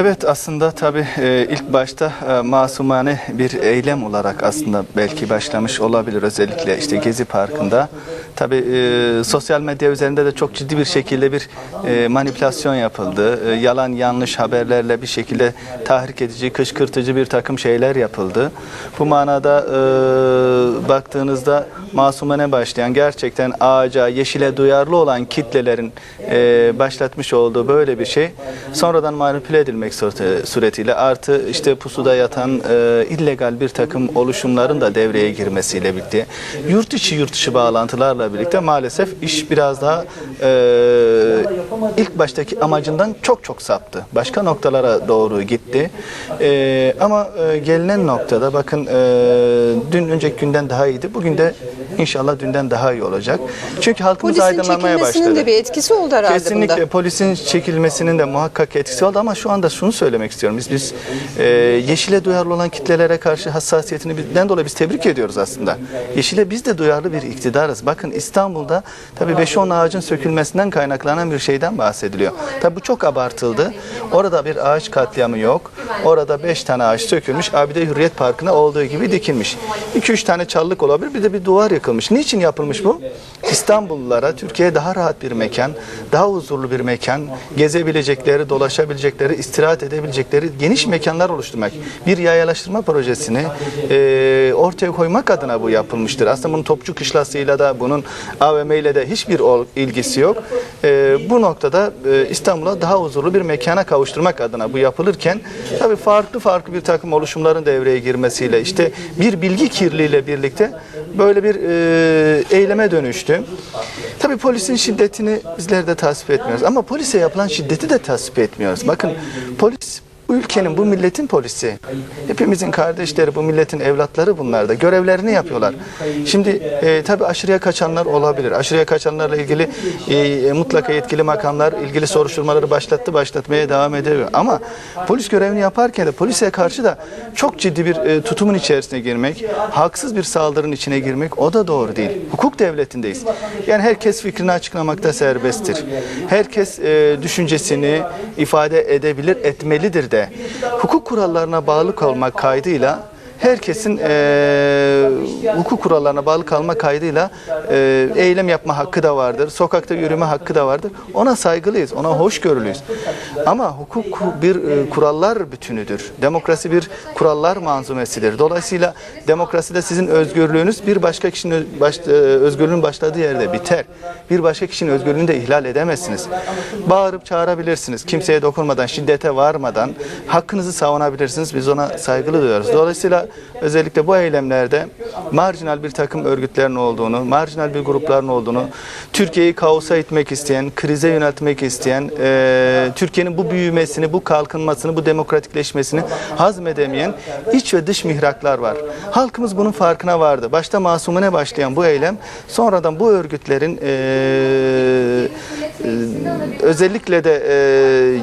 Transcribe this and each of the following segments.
Evet aslında tabii e, ilk başta e, masumane bir eylem olarak aslında belki başlamış olabilir özellikle işte Gezi Parkı'nda. Tabii e, sosyal medya üzerinde de çok ciddi bir şekilde bir manipülasyon yapıldı. Yalan yanlış haberlerle bir şekilde tahrik edici, kışkırtıcı bir takım şeyler yapıldı. Bu manada baktığınızda masumane başlayan gerçekten ağaca, yeşile duyarlı olan kitlelerin başlatmış olduğu böyle bir şey sonradan manipüle edilmek sureti- suretiyle artı işte pusuda yatan e, illegal bir takım oluşumların da devreye girmesiyle birlikte yurt içi yurt dışı bağlantılarla birlikte maalesef iş biraz daha e, ilk baştaki amacından çok çok saptı. Başka noktalara doğru gitti. E, ama e, gelinen noktada bakın e, dün önceki günden daha iyiydi. Bugün de inşallah dünden daha iyi olacak. Çünkü halkımız Polisin aydınlanmaya çekilmesinin başladı. de bir etkisi oldu herhalde Kesinlikle bunda. polisin çekilmesinin de muhakkak etkisi oldu ama şu anda şunu söylemek istiyorum. Biz biz e, yeşile duyarlı olan kitlelere karşı hassasiyetini bizden dolayı biz tebrik ediyoruz aslında. Yeşile biz de duyarlı bir iktidarız. Bakın İstanbul'da tabii 5-10 ağacın sökülmesinden kaynaklanan bir şeyden bahsediliyor. Tabii bu çok abartıldı. Orada bir ağaç katliamı yok. Orada 5 tane ağaç sökülmüş. Abide Hürriyet Parkı'na olduğu gibi dikilmiş. 2-3 tane çalılık olabilir. Bir de bir duvar yıkılmış. Niçin yapılmış bu? İstanbullulara Türkiye'ye daha rahat bir mekan, daha huzurlu bir mekan, gezebilecekleri, dolaşabilecekleri, istirahat edebilecekleri geniş mekanlar oluşturmak. Bir yayalaştırma projesini e, ortaya koymak adına bu yapılmıştır. Aslında bunun Topçu Kışlası'yla da bunun AVM ile de hiçbir ilgisi yok. E, bu noktada e, İstanbul'a daha huzurlu bir mekana kavuşturmak adına bu yapılırken tabii farklı farklı bir takım oluşumların devreye girmesiyle işte bir bilgi kirliliğiyle birlikte böyle bir e, eyleme dönüştü. Tabii polisin şiddetini bizler de tasvip etmiyoruz ama polise yapılan şiddeti de tasvip etmiyoruz. Bakın polis bu ülkenin, bu milletin polisi. Hepimizin kardeşleri, bu milletin evlatları bunlar da. Görevlerini yapıyorlar. Şimdi e, tabii aşırıya kaçanlar olabilir. Aşırıya kaçanlarla ilgili e, mutlaka yetkili makamlar ilgili soruşturmaları başlattı, başlatmaya devam ediyor. Ama polis görevini yaparken de polise karşı da çok ciddi bir e, tutumun içerisine girmek, haksız bir saldırının içine girmek o da doğru değil. Hukuk devletindeyiz. Yani herkes fikrini açıklamakta serbesttir. Herkes e, düşüncesini ifade edebilir, etmelidir de. Hukuk kurallarına bağlı kalmak kaydıyla herkesin eee, hukuk kurallarına bağlı kalma kaydıyla eee, eylem yapma hakkı da vardır. Sokakta yürüme hakkı da vardır. Ona saygılıyız, ona hoşgörülüyüz. Ama hukuk bir e, kurallar bütünüdür. Demokrasi bir kurallar manzumesidir. Dolayısıyla demokraside sizin özgürlüğünüz bir başka kişinin baş, e, özgürlüğün başladığı yerde biter. Bir başka kişinin özgürlüğünü de ihlal edemezsiniz. Bağırıp çağırabilirsiniz. Kimseye dokunmadan, şiddete varmadan hakkınızı savunabilirsiniz. Biz ona saygılı duyuyoruz. Dolayısıyla özellikle bu eylemlerde marjinal bir takım örgütlerin olduğunu, marjinal bir grupların olduğunu, Türkiye'yi kaosa itmek isteyen, krize yöneltmek isteyen, e, Türkiye'nin bu büyümesini, bu kalkınmasını, bu demokratikleşmesini hazmedemeyen iç ve dış mihraklar var. Halkımız bunun farkına vardı. Başta masumune başlayan bu eylem sonradan bu örgütlerin e, özellikle de e,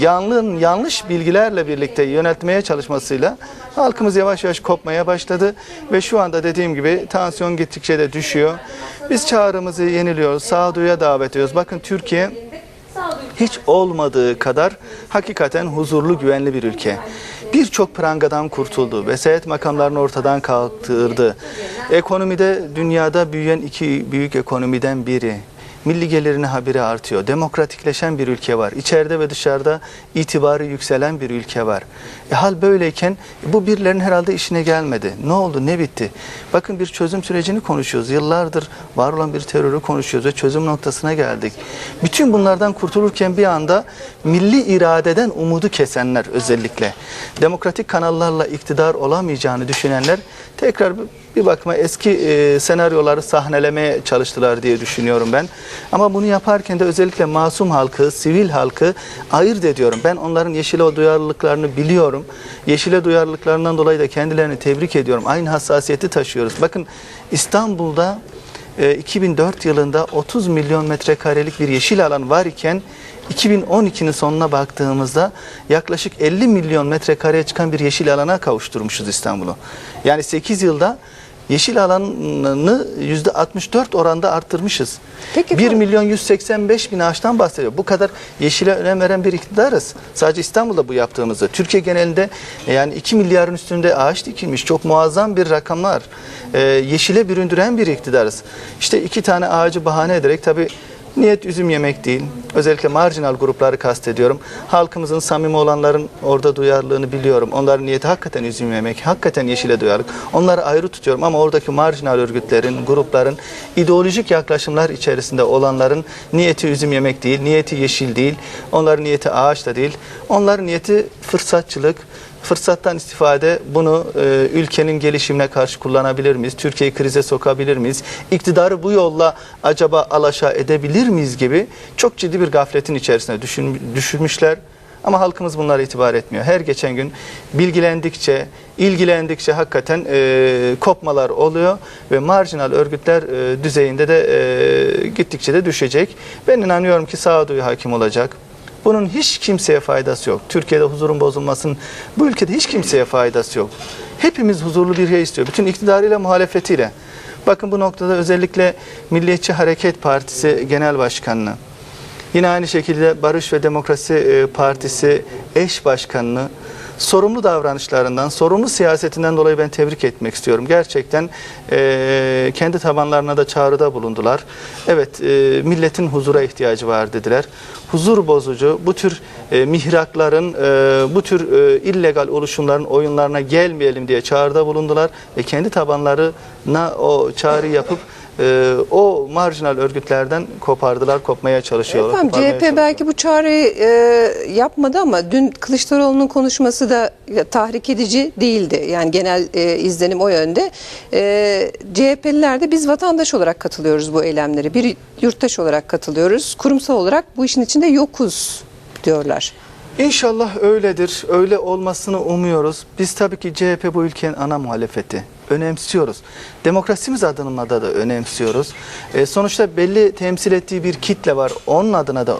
yanlın yanlış bilgilerle birlikte yöneltmeye çalışmasıyla halkımız yavaş yavaş kopmaya başladı ve şu anda dediğim gibi tansiyon gittikçe de düşüyor. Biz çağrımızı yeniliyoruz, sağduyuya davet ediyoruz. Bakın Türkiye hiç olmadığı kadar hakikaten huzurlu, güvenli bir ülke. Birçok prangadan kurtuldu. Vesayet makamlarını ortadan kaldırdı. Ekonomide dünyada büyüyen iki büyük ekonomiden biri. Milli gelirini haberi artıyor. Demokratikleşen bir ülke var. İçeride ve dışarıda itibarı yükselen bir ülke var. E, hal böyleyken bu birilerinin herhalde işine gelmedi. Ne oldu? Ne bitti? Bakın bir çözüm sürecini konuşuyoruz. Yıllardır var olan bir terörü konuşuyoruz ve çözüm noktasına geldik. Bütün bunlardan kurtulurken bir anda milli iradeden umudu kesenler özellikle demokratik kanallarla iktidar olamayacağını düşünenler tekrar bir- bakıma eski e, senaryoları sahnelemeye çalıştılar diye düşünüyorum ben. Ama bunu yaparken de özellikle masum halkı, sivil halkı ayırt ediyorum. Ben onların yeşile duyarlılıklarını biliyorum. Yeşile duyarlılıklarından dolayı da kendilerini tebrik ediyorum. Aynı hassasiyeti taşıyoruz. Bakın İstanbul'da e, 2004 yılında 30 milyon metrekarelik bir yeşil alan var iken 2012'nin sonuna baktığımızda yaklaşık 50 milyon metrekareye çıkan bir yeşil alana kavuşturmuşuz İstanbul'u. Yani 8 yılda Yeşil alanını yüzde 64 oranda arttırmışız. Peki 1 bu- milyon 185 bin ağaçtan bahsediyor. Bu kadar yeşile önem veren bir iktidarız. Sadece İstanbul'da bu yaptığımızda. Türkiye genelinde e, yani 2 milyarın üstünde ağaç dikilmiş. Çok muazzam bir rakamlar. Ee, yeşile büründüren bir iktidarız. İşte iki tane ağacı bahane ederek tabii Niyet üzüm yemek değil. Özellikle marjinal grupları kastediyorum. Halkımızın samimi olanların orada duyarlılığını biliyorum. Onların niyeti hakikaten üzüm yemek, hakikaten yeşile duyarlılık. Onları ayrı tutuyorum ama oradaki marjinal örgütlerin, grupların, ideolojik yaklaşımlar içerisinde olanların niyeti üzüm yemek değil, niyeti yeşil değil, onların niyeti ağaç da değil. Onların niyeti fırsatçılık, fırsattan istifade bunu e, ülkenin gelişimine karşı kullanabilir miyiz? Türkiye'yi krize sokabilir miyiz? İktidarı bu yolla acaba alaşağı edebilir miyiz gibi çok ciddi bir gafletin içerisine düşün, düşürmüşler. Ama halkımız bunlara itibar etmiyor. Her geçen gün bilgilendikçe, ilgilendikçe hakikaten e, kopmalar oluyor ve marjinal örgütler e, düzeyinde de e, gittikçe de düşecek. Ben inanıyorum ki sağduyu hakim olacak. Bunun hiç kimseye faydası yok. Türkiye'de huzurun bozulmasının bu ülkede hiç kimseye faydası yok. Hepimiz huzurlu bir şey istiyor. Bütün iktidarıyla muhalefetiyle. Bakın bu noktada özellikle Milliyetçi Hareket Partisi Genel Başkanı'nı, yine aynı şekilde Barış ve Demokrasi e, Partisi eş başkanını sorumlu davranışlarından, sorumlu siyasetinden dolayı ben tebrik etmek istiyorum. Gerçekten e, kendi tabanlarına da çağrıda bulundular. Evet, e, milletin huzura ihtiyacı var dediler. Huzur bozucu, bu tür e, mihrakların, e, bu tür e, illegal oluşumların oyunlarına gelmeyelim diye çağrıda bulundular ve kendi tabanlarına o çağrı yapıp e, o marjinal örgütlerden kopardılar, kopmaya çalışıyorlar. Efendim CHP çalışıyorlar. belki bu çağrıyı e, yapmadı ama dün Kılıçdaroğlu'nun konuşması da tahrik edici değildi. Yani genel e, izlenim o yönde. E, CHP'liler de biz vatandaş olarak katılıyoruz bu eylemlere. Bir yurttaş olarak katılıyoruz. Kurumsal olarak bu işin içinde yokuz diyorlar. İnşallah öyledir. Öyle olmasını umuyoruz. Biz tabii ki CHP bu ülkenin ana muhalefeti. Önemsiyoruz. Demokrasimiz adına da önemsiyoruz. E, sonuçta belli temsil ettiği bir kitle var. Onun adına da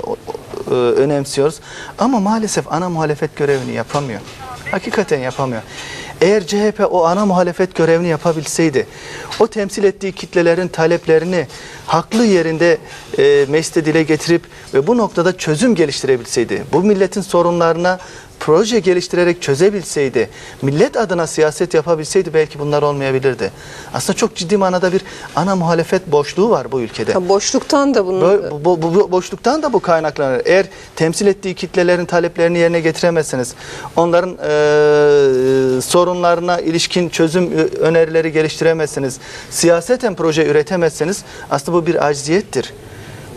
e, önemsiyoruz. Ama maalesef ana muhalefet görevini yapamıyor. Hakikaten yapamıyor. Eğer CHP o ana muhalefet görevini yapabilseydi, o temsil ettiği kitlelerin taleplerini haklı yerinde e, mecliste dile getirip ve bu noktada çözüm geliştirebilseydi, bu milletin sorunlarına proje geliştirerek çözebilseydi, millet adına siyaset yapabilseydi belki bunlar olmayabilirdi. Aslında çok ciddi manada bir ana muhalefet boşluğu var bu ülkede. Ha, boşluktan da bunu Böyle- bu, bu, bu- bu boşluktan da bu kaynaklanır. Eğer temsil ettiği kitlelerin taleplerini yerine getiremezseniz, onların eee, sorunlarına ilişkin çözüm önerileri geliştiremezseniz, siyaseten proje üretemezseniz aslında bu bir acziyettir.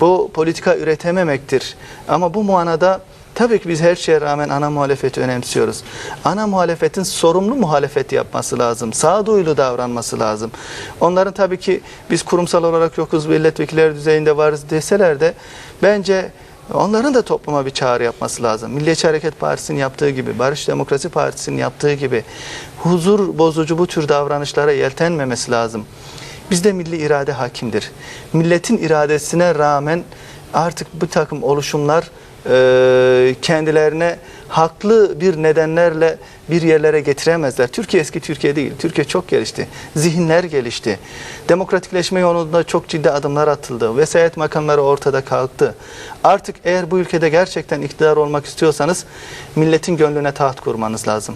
Bu politika üretememektir. Ama bu manada tabii ki biz her şeye rağmen ana muhalefeti önemsiyoruz. Ana muhalefetin sorumlu muhalefet yapması lazım. Sağduyulu davranması lazım. Onların tabii ki biz kurumsal olarak yokuz, milletvekilleri düzeyinde varız deseler de bence onların da topluma bir çağrı yapması lazım. Milliyetçi Hareket Partisi'nin yaptığı gibi, Barış Demokrasi Partisi'nin yaptığı gibi huzur bozucu bu tür davranışlara yeltenmemesi lazım. Bizde milli irade hakimdir. Milletin iradesine rağmen artık bu takım oluşumlar kendilerine haklı bir nedenlerle bir yerlere getiremezler. Türkiye eski Türkiye değil. Türkiye çok gelişti. Zihinler gelişti. Demokratikleşme yolunda çok ciddi adımlar atıldı. Vesayet makamları ortada kalktı. Artık eğer bu ülkede gerçekten iktidar olmak istiyorsanız milletin gönlüne taht kurmanız lazım.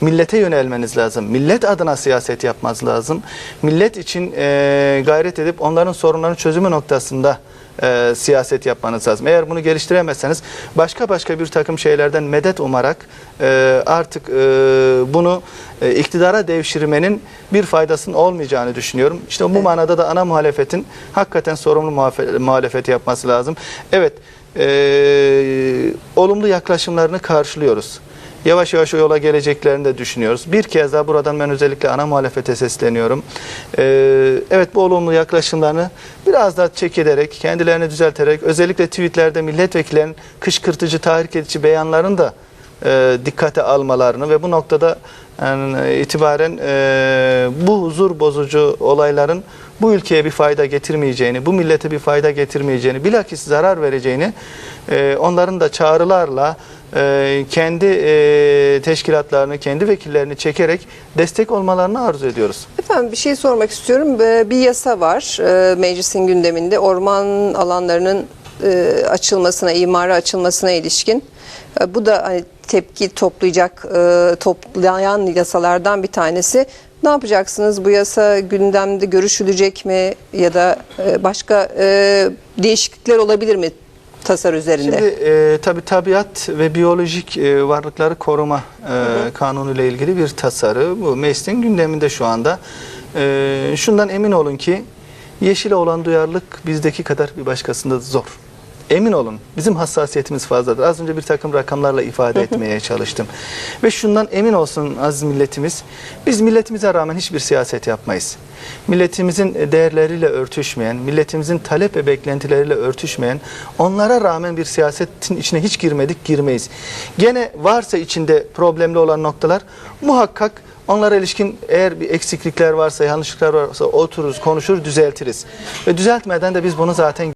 Millete yönelmeniz lazım. Millet adına siyaset yapmanız lazım. Millet için e, gayret edip onların sorunlarının çözümü noktasında e, siyaset yapmanız lazım. Eğer bunu geliştiremezseniz başka başka bir takım şeylerden medet umarak e, artık e, bunu e, iktidara devşirmenin bir faydasının olmayacağını düşünüyorum. İşte bu manada da ana muhalefetin hakikaten sorumlu muhafe- muhalefet yapması lazım. Evet, e, olumlu yaklaşımlarını karşılıyoruz. Yavaş yavaş o yola geleceklerini de düşünüyoruz. Bir kez daha buradan ben özellikle ana muhalefete sesleniyorum. Ee, evet bu olumlu yaklaşımlarını biraz daha çekilerek, kendilerini düzelterek, özellikle tweetlerde milletvekillerinin kışkırtıcı, tahrik edici beyanlarını da e, dikkate almalarını ve bu noktada yani, itibaren e, bu huzur bozucu olayların bu ülkeye bir fayda getirmeyeceğini, bu millete bir fayda getirmeyeceğini, bilakis zarar vereceğini e, onların da çağrılarla e, kendi e, teşkilatlarını, kendi vekillerini çekerek destek olmalarını arzu ediyoruz. Efendim bir şey sormak istiyorum. Bir yasa var e, meclisin gündeminde orman alanlarının açılmasına, imara açılmasına ilişkin. Bu da hani tepki toplayacak, toplayan yasalardan bir tanesi. Ne yapacaksınız? Bu yasa gündemde görüşülecek mi ya da başka değişiklikler olabilir mi tasar üzerinde? Şimdi e, tabi tabiat ve biyolojik e, varlıkları koruma e, kanunu ile ilgili bir tasarı bu meclisin gündeminde şu anda. E, şundan emin olun ki yeşile olan duyarlılık bizdeki kadar bir başkasında zor. Emin olun bizim hassasiyetimiz fazladır. Az önce bir takım rakamlarla ifade etmeye çalıştım. Ve şundan emin olsun aziz milletimiz. Biz milletimize rağmen hiçbir siyaset yapmayız. Milletimizin değerleriyle örtüşmeyen, milletimizin talep ve beklentileriyle örtüşmeyen, onlara rağmen bir siyasetin içine hiç girmedik, girmeyiz. Gene varsa içinde problemli olan noktalar muhakkak Onlara ilişkin eğer bir eksiklikler varsa, yanlışlıklar varsa otururuz, konuşur, düzeltiriz. Ve düzeltmeden de biz bunu zaten